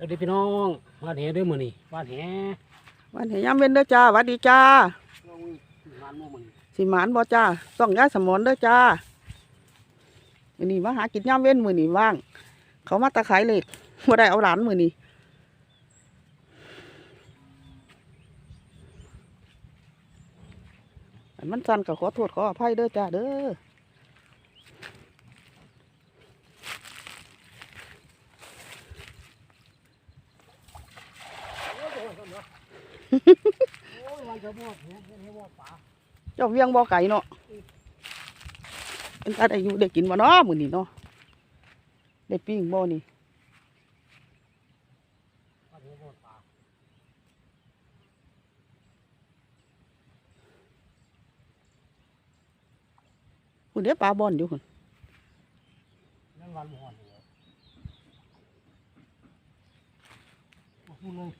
สวัสดีพี่น้องมาแหเด้อมื้อนี้มาแหวันเห็นยามเว้นเด้อจ้าหวัดดีจ้าลงงานหมู่มื้อนี้สิหมานบ่จ้าต้องย้ายสมอนเด้อจ้ามื้อนี้มาหากินยามเว้นมือนี้ว่าง เขามาตะไคร้เหล็กบ่ได้เอาหลานมือนี้อันมันสั่นก็ขอโทษขออภัยเด้อจ้าเด้อ โอ้ยวันจะบ่แหแหบ่ปลา เจ้าเวียงบ่ไก่เนาะเป็นตาได้อยู่ได้กินบ่เนาะมื้อนี้เนาะได้ปิ้งบ่นี่วันแหบ่ปลาพุ่นเด้อปลาบ่อนอยู่พุ่นนั่นวันบ่ฮอดเลยโอ้โหเลย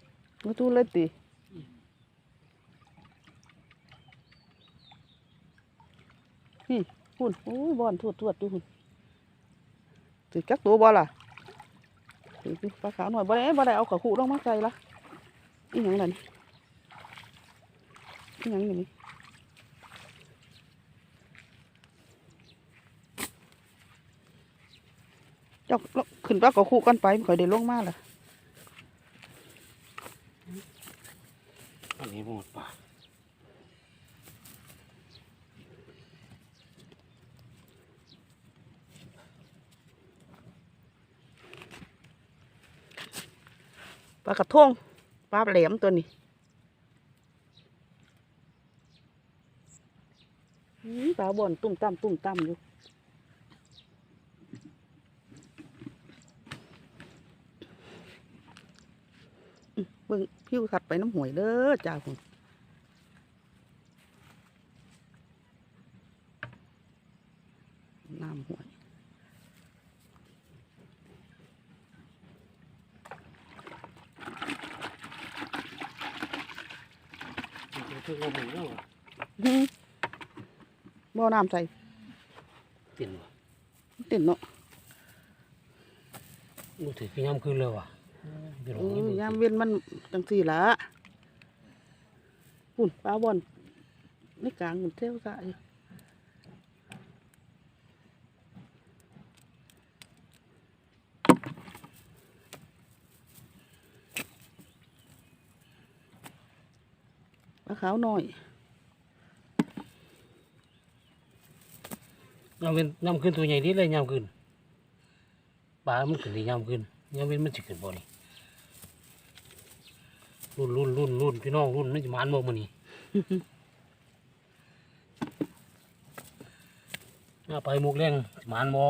มาตู้เลยติ พี่พุ่นโอ้ยบ่อนทวดทวดอยู่พุ่นถือจักตัวบ่ล่ะถือสิปลาขาวหน่อยบ่ได้บ่ได้เอากระขู่ลงมาใส่ละอีหยังล่ะนี่อีหยังอยู่นี่เจ้าขึ้นปลากระขู่กันไปมันค่อยได้ลงมาล่ะวันแหบ่ปลา ปลากระทงปลาแหลมตัวนี้ปลาบ่อนตุ่มตั้มตุ่มตั้มอยู่เบิ่งผิวขัดไปน้ำหวยเด้อจ้าคุณน้ำหวย มันคือบ่มีเนาะ อื้อ บ่อน้ำใส่ติ่นว่ะติดเนาะบ่ถือพี่ยามคืนเลยว่ะพี่น้อโอ้งยนี่ยามเวียนมันจังสี่ละปุ่นปลาบอนในกลางมันเที่ยวกะอยู่ปลาขาวหน่อย ยามเว้นยามคืนตัวใหญ่ดีเลยยามคืนปลามันขึ้นได้ยามคืนยามเว้นมันสิขึ้นบ่นี่รุ่นรุ่นรุ่นรุ่นพี่น้องรุ่นมันสิมานบ่มื้อนี้เอาไปมุกเลี้ยงสิมานบ่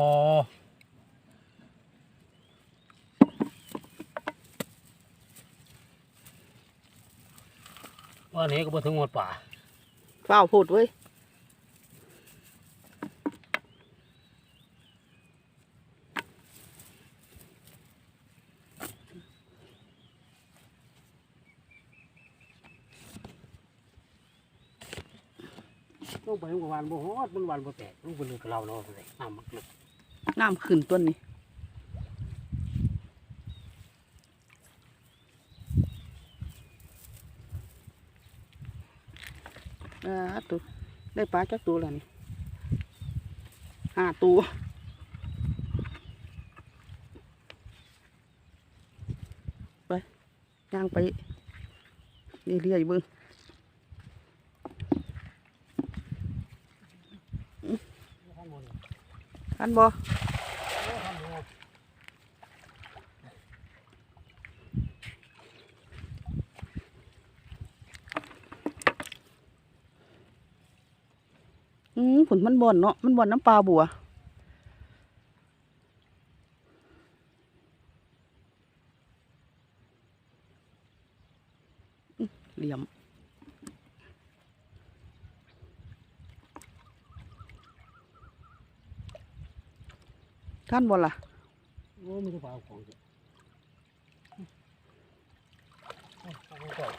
ว่านี้ก็บ่ถึงหมดป่าฝ้าวพูดเว้ย ลง ไปมันก็หวานบ่ฮอดมันหวานบ่แตกลงไปลึกกับเราเนาะเลยน้ำมันลึกน้ำขึ้นต้นนี้อ่าตัวได้ปลาจักตัวแล้วนี่ห้าตัวไปย่างไปเรื่อยๆเบิ่งข้างบน ทันบ่อืมผลมันบ่อนเนาะ มันบ่อนน้ำปลาบัวเหลี่ยม ท่านบ่ล่ะโอ้ไม่ได้ปลาของจ้ะเอาเอาไปก่อน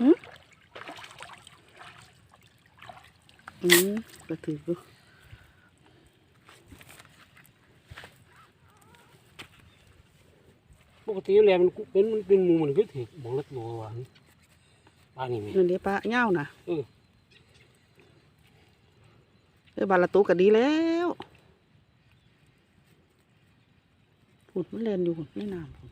อืมก็ถืออยู่ปกติแล้วมันเป็นมันเป็นหมูมันก็ถือบอกเล็กตัวว่าปลานี่แม่นั่นเดี๋ยวปลาเง่าวนะเออเออบาละตุก็ดีแล้ว ผุดมันเล่นอยู่พุ่นในน้ำพุ่น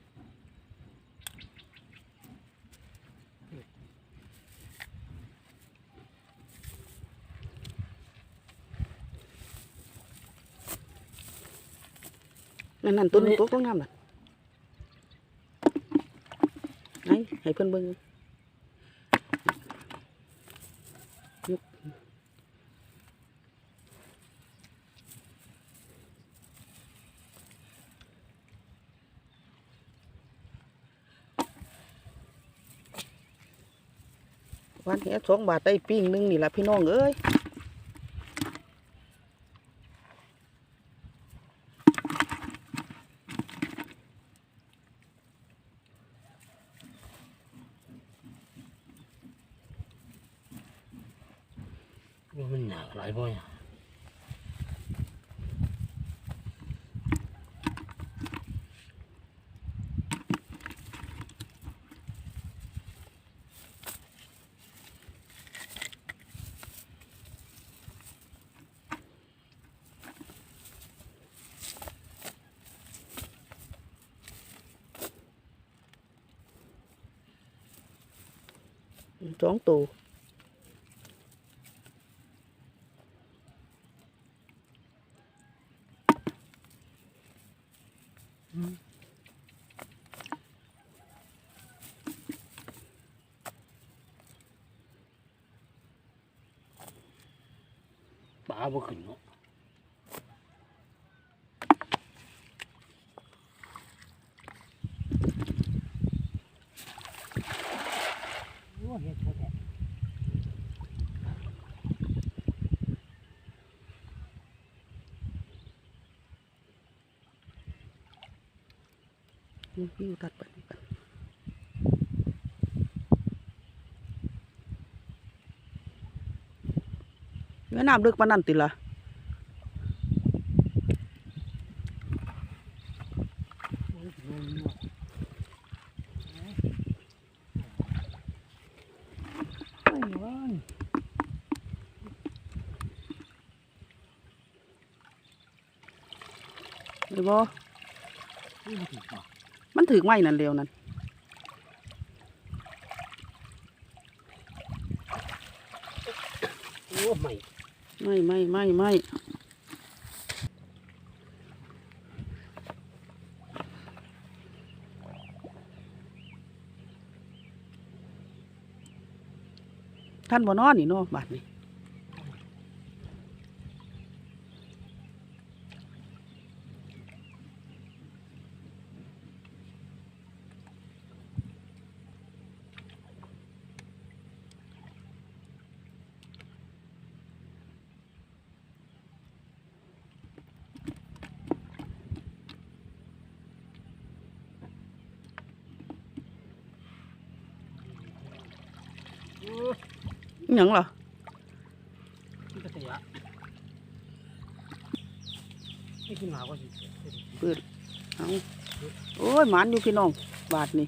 นั่นนั่นตัวนึงตัวตัวงามน่ะไหนให้เพิ่นเบิ่งยก วันแค่สองบาทได้ปิ้งนึงนี่แหละพี่น้องเอ้ยมันหนักหลายบ่อย สองตัวปลาบ่ขึ้นเนาะโอ้เฮ็ดเท่าแท้ นี่พี่อยู่ตัดไปนี่กัน แม่น้ำลึกปานนั่นติละไม่ว่างหรือบ่นี่มันถึงปลามันถือไม้นั่นเร็วนั่นโอ้ไม่ ไม่ไม่ไม่ไม่ท่านบ่นอนนี่เนาะบาดนี้ หยังล่ะที่กระเตะนี่คือหนาวกว่าสิเอาโอ้ยหมานอยู่พี่น้อง บาทนี่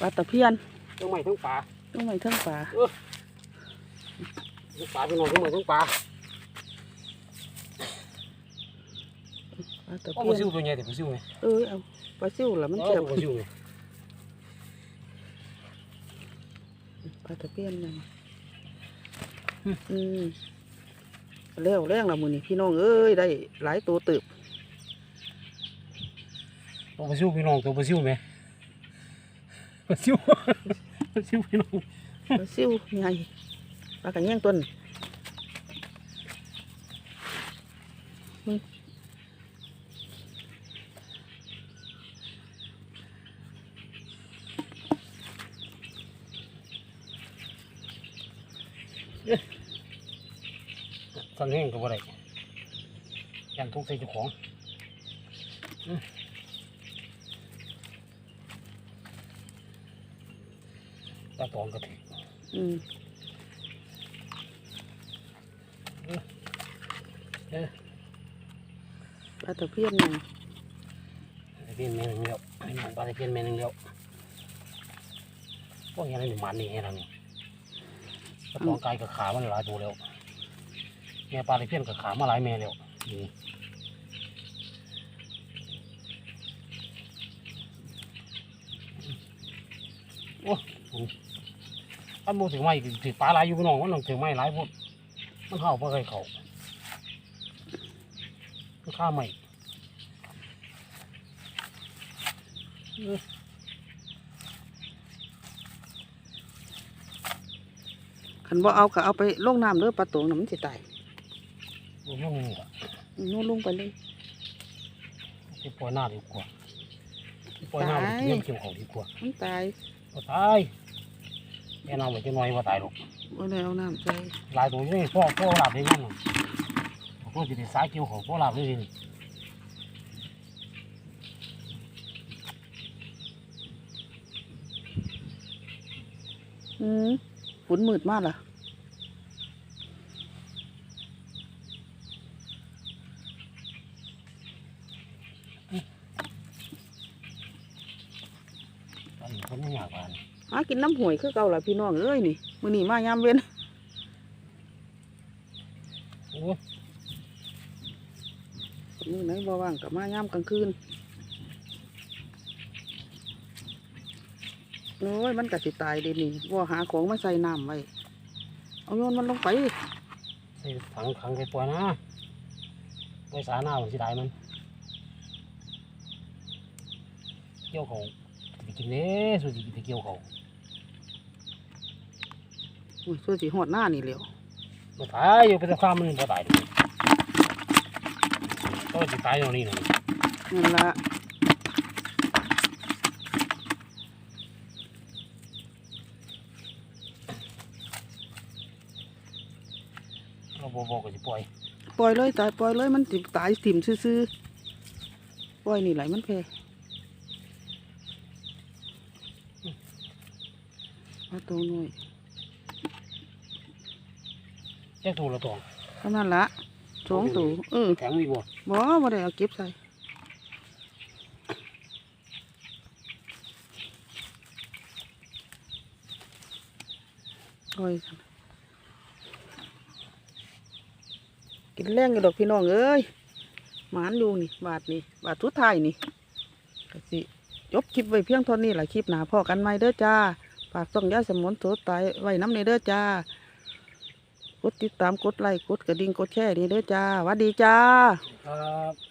ปลาตะเพียนทั้งไม้ทั้งปลาต้องไม่ทั้งปลาทั้งปลาพี่น้องทั้งไม้ทั้งปลาปลาตะโอ้เพีปยลานซิวตัวใหญ่แต่ปลาซิวไงเอ้ยเอาปลาซิวล่ะมันอ๋อแซ่บปลาซิวไง ปลา ตะเพียนนั่นอืมแล้วแรงละมือนี่พี่น้องเอ้ยได้หลายตัวเติบตัวปลาซิวพี่น้องตัวปลาซิวไหมปลาซิวปลาซิวพี่น้องปลาซิวใหญ่ปลากระแยงต้น ตอนแห้งก็บ่ได้ยันทุกใส่เจ้าของอืมปลาตองกระถิอืมเออปลาตะเพียนใหญ่ไอ้พี่แม่งแล้วนี่มันปลาตะเพียนแม่นึงเดียวพวกนี้อะไรนี่มันนี่ให้เรานี่กระตองไก่กับขามันหลายตัวแล้ว แม่ปลาตะเพียนกับขามาหลายแม่แล้วนี่โอ้ถ้าโมถึงไม่ถือปลาหลายอยู่พี่น้องมันต้องถึงไม่หลายพวกมันเข้าเพราะใครเขามันข้าไม่คันบ่เอาก็เอาไปลงน้ำเด้อปลาตวงน่ะมันสิตาย ดูเรื่องนี้อะนู่นลงไปเลยไปปล่อยหน้าดีกว่าไปปล่อยหน้าไปตายเลี้ยงเกี่ยวเขาดีกว่ามันตายบ่ตายแค่น้ำไว้จะน้อยว่าตายหรอกบ่ได้เอาน้ำใส่หลายตัวนี่พ่อพ่อหลับได้ยังน่ะพ่อจะได้สายเกี่ยวเขาพ่อหลับได้ดิอืมฝนมืดมากล่ะ ตอนนี้คนไม่อยากมานี่ หา กินน้ำหวยคือเก่าล่ะพี่น้องเอ้ยนี่มื้อนี้มายามเว้นโอ้ยมื้อไหนบ่ว่างก็มายามกลางคืนโอ้ยมันก็สิตายเด้นี่บ่หาของมาใส่น้ำไว้เอาโยนมันลงไปใส่ถังขังไปปล่อยนะไปสาหน้ามันสิได้มันเกี่ยวเขาไปกินเด้สุดสิไปเกี่ยวเขาโอ้ย ส่วนสิฮอดหน้านี่แหล้วบ่ตายอยู่ไปแต่ฟ้ามันบ่ตายเลยก็สิตายอย่างนี้นะนั่นละเราบ่บอกก็สิปล่อยปล่อยเลยตายปล่อยเลยมันสิตายถิ่มซื่อๆปล่อยนี่ไหลมันแพ้มาตัวหน่อย แค่ตัวละตัวเท่านั้นละสองตัวเออแข็งมีบ่บ่บ่ได้เอาเก็บใส่โอ้ยกินแรงอยู่ดอกพี่น้องเอ้ยหมานอยู่นี่ บาทนี่บาททุดท้ายนี่ก็สิจบคลิปไว้เพียงเท่านี้แหละคลิปหนาพอกันไหมเด้อจ้าฝากส่องยาสมนโสตายไว้น้ำในเด้อจ้า กดติดตามกดไลค์กดกระดิ่งกดแชร์นี่เด้อจ้าหวัดดีจ้า ครับ